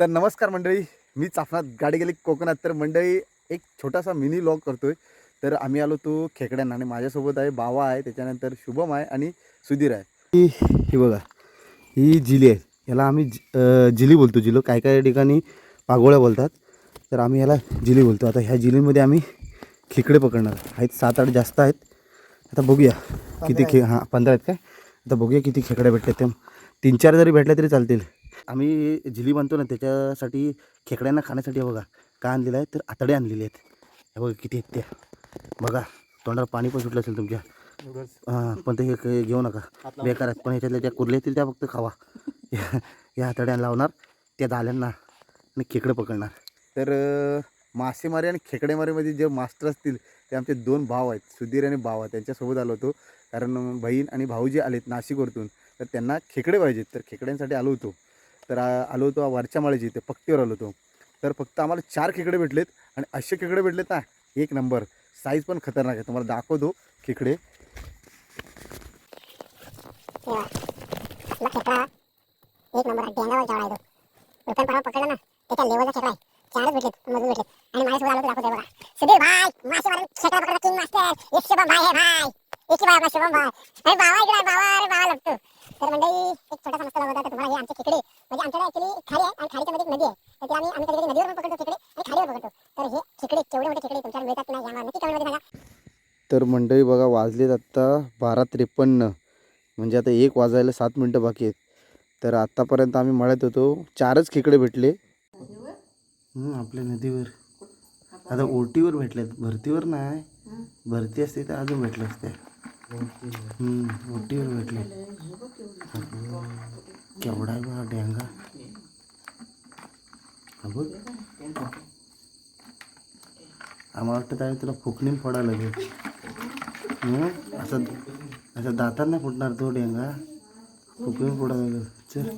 तर नमस्कार मंडळी मी चाफनात गाडी गेली कोकणात. तर मंडळी एक छोटासा मिनी लॉग करतोय. तर आम्ही आलो तो खेकड्यांना आणि माझ्यासोबत आहे बावा आहे त्याच्यानंतर शुभम आहे आणि सुधीर आहे. ही ही बघा ही जिली आहे. याला आम्ही जिली बोलतो. जिलो काय काय ठिकाणी पागोळ्या बोलतात. तर आम्ही याला जिली बोलतो. आता ह्या जिलीमध्ये आम्ही खेकडे पकडणार आहेत सात आठ जास्त आहेत. आता बघूया किती खे हां पंधरा आहेत काय? आता बघूया किती खेकडे भेटतात ते तीन चार जरी भेटले तरी चालतील. आम्ही जिली बांधतो ना त्याच्यासाठी खेकड्यांना खाण्यासाठी बघा काय आणलेलं आहे तर आतडे आणलेले आहेत. हे बघा किती आहेत त्या. बघा तोंडाला पाणी पण सुटलं असेल तुमच्या. हां पण ते हे घेऊ नका. बेकार आहेत पण ह्याच्यातल्या ज्या कुर्ल्या येतील त्या फक्त खावा. या- या हातड्यांना लावणार त्या दाल्यांना आणि खेकडे पकडणार. तर मासेमारी आणि खेकडेमारीमध्ये जे मास्टर असतील ते आमचे दोन भाव आहेत सुधीर आणि भावा त्यांच्यासोबत आलो होतो. कारण बहीण आणि भाऊ जे आलेत नाशिकवरतून. तर त्यांना खेकडे पाहिजेत. तर खेकड्यांसाठी आलो होतो. तर आलो होतो वरच्या माळ्याची ते पक्तीवर आलो होतो. तर फक्त आम्हाला चार खेकडे भेटलेत आणि असे खेकडे भेटलेत ना एक नंबर. साईज पण खतरनाक आहे. तुम्हाला दाखवतो खेकडे. एक नंबर डेंगावर जेवढा आहे तो रुपयान परवा पकडला ना त्याच्या लेवलचा खेकडा आहे. चारच भेटलेत भेटलेत. आणि माझ्यासोबत आलो तर दाखवतोय बघा. सुधीर भाई मासे मारून खेकडा किंग मास्टर एक शुभम भाई भाई. एक भाई आपला शुभम भाई. अरे बाबा इकडे बाबा. अरे बाबा लागतो तर मंडळी एक छोटासा मस्त होता तुम्हाला हे आमचे खेकडे म्हणजे आमच्याकडे ऍक्च्युली खाडी आहे आणि खाडीच्या मध्ये एक नदी आहे. तर ते आम्ही आम्ही कधी कधी नदीवर पकडतो खेकडे आणि खाडीवर पकडतो. तर हे खेकडे केवढे मोठे खेकडे तुमच्याकडे मिळतात नाही यावर नक्की कमेंटमध्ये सांगा. तर मंडळी बघा वाजलेत आत्ता बारा त्रेपन्न. म्हणजे आता एक वाजायला सात मिनटं बाकी आहेत. तर आत्तापर्यंत आम्ही मळ्यात होतो. चारच खेकडे भेटले. आपल्या नदीवर. आता ओटीवर भेटल्यात भरतीवर नाही. भरती असते तर अजून भेटले असते. ओटीवर भेटले. केवढा आहे बा डेंगा हा बघ. आम्हाला वाटतं त्यावेळी तुला फुकणी फोडायला लागेल. असं असं दातात नाही फुटणार तो डेंगा फुकणी फोडायला लागेल. चल.